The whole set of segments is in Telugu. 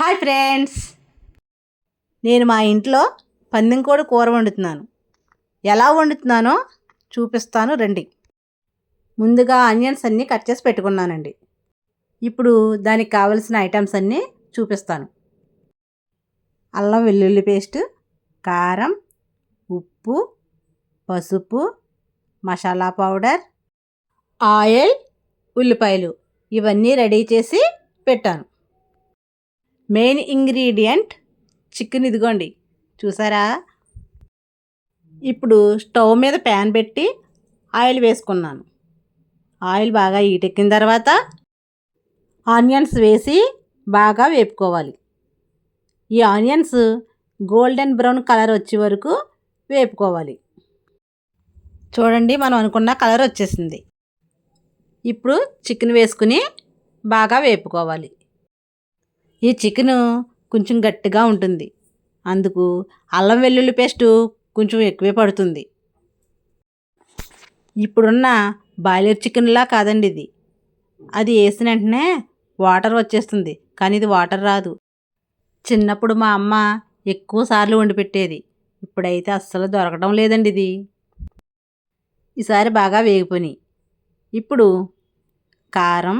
Hi friends. నేను మా ఇంట్లో పందెంకోడి కూర వండుతున్నాను. ఎలా వండుతున్నానో చూపిస్తాను రండి. ముందుగా ఆనియన్స్ అన్నీ కట్ చేసి పెట్టుకున్నానండి. ఇప్పుడు దానికి కావలసిన ఐటమ్స్ అన్నీ చూపిస్తాను. అల్లం వెల్లుల్లి పేస్ట్ కారం ఉప్పు పసుపు మసాలా పౌడర్ ఆయిల్ ఉల్లిపాయలు. ఇవన్నీ రెడీ చేసి పెట్టాను. మెయిన్ ఇంగ్రీడియంట్ చికెన్ ఇదిగోండి. చూసారా? ఇప్పుడు స్టవ్ మీద ప్యాన్ పెట్టి ఆయిల్ వేసుకున్నాను. ఆయిల్ బాగా ఈటెక్కిన తర్వాత ఆనియన్స్ వేసి బాగా వేపుకోవాలి. ఈ ఆనియన్స్ గోల్డెన్ బ్రౌన్ కలర్ వచ్చే వరకు వేపుకోవాలి. చూడండి మనం అనుకున్న కలర్ వచ్చేసింది. ఇప్పుడు చికెన్ వేసుకుని బాగా వేపుకోవాలి. ఈ చికెను కొంచెం గట్టిగా ఉంటుంది. అందుకు అల్లం వెల్లుల్లి పేస్టు కొంచెం ఎక్కువే పడుతుంది. ఇప్పుడున్న బాయిలర్ చికెన్లా కాదండి ఇది. అది వేసిన వెంటనే వాటర్ వచ్చేస్తుంది కానీ ఇది వాటర్ రాదు. చిన్నప్పుడు మా అమ్మ ఎక్కువ సార్లు వండి పెట్టేది. ఇప్పుడైతే అస్సలు దొరకడం లేదండి ఇది. ఈసారి బాగా వేగిపోయి ఇప్పుడు కారం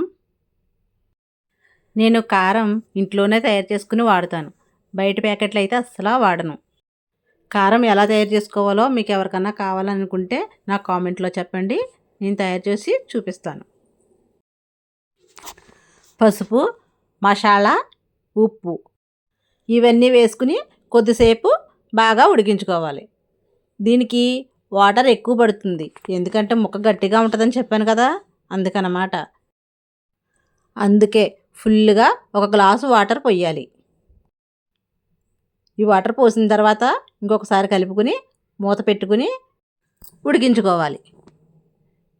నేను కారం ఇంట్లోనే తయారు చేసుకుని వాడుతాను. బయట ప్యాకెట్లు అయితే అస్సలు వాడను. కారం ఎలా తయారు చేసుకోవాలో మీకు ఎవరికన్నా కావాలనుకుంటే నా కామెంట్లో చెప్పండి. నేను తయారు చేసి చూపిస్తాను. పసుపు మసాలా ఉప్పు ఇవన్నీ వేసుకుని కొద్దిసేపు బాగా ఉడికించుకోవాలి. దీనికి వాటర్ ఎక్కువ పడుతుంది. ఎందుకంటే ముక్క గట్టిగా ఉంటుందని చెప్పాను కదా అందుకనమాట. అందుకే ఫుల్గా ఒక గ్లాసు వాటర్ పోయాలి ఈ వాటర్ పోసిన తర్వాత ఇంకొకసారి కలుపుకొని మూత పెట్టుకుని ఉడికించుకోవాలి.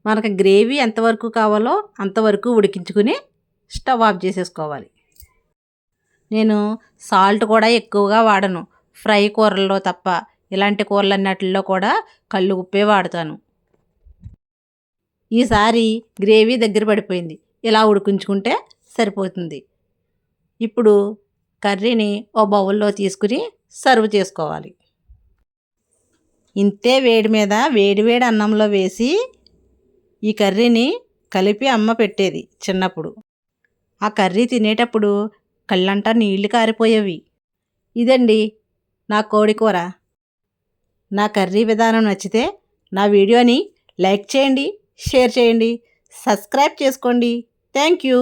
మనకు గ్రేవీ ఎంతవరకు కావాలో అంతవరకు ఉడికించుకుని స్టవ్ ఆఫ్ చేసేసుకోవాలి. నేను సాల్ట్ కూడా ఎక్కువగా వాడను. ఫ్రై కూరల్లో తప్ప ఇలాంటి కూరలన్నిటిలో కూడా కళ్ళు ఉప్పే వాడతాను. ఈసారి గ్రేవీ దగ్గర పడిపోయింది. ఇలా ఉడికించుకుంటే సరిపోతుంది. ఇప్పుడు కర్రీని ఓ బౌల్లో తీసుకుని సర్వ్ చేసుకోవాలి. ఇంతే వేడి మీద వేడి వేడి అన్నంలో వేసి ఈ కర్రీని కలిపి అమ్మ పెట్టేది చిన్నప్పుడు. ఆ కర్రీ తినేటప్పుడు కళ్ళంటా నీళ్ళు కారిపోయేవి. ఇదండి నా కోడి కూర. నా కర్రీ విధానం నచ్చితే నా వీడియోని లైక్ చేయండి షేర్ చేయండి సబ్స్క్రైబ్ చేసుకోండి. Thank you.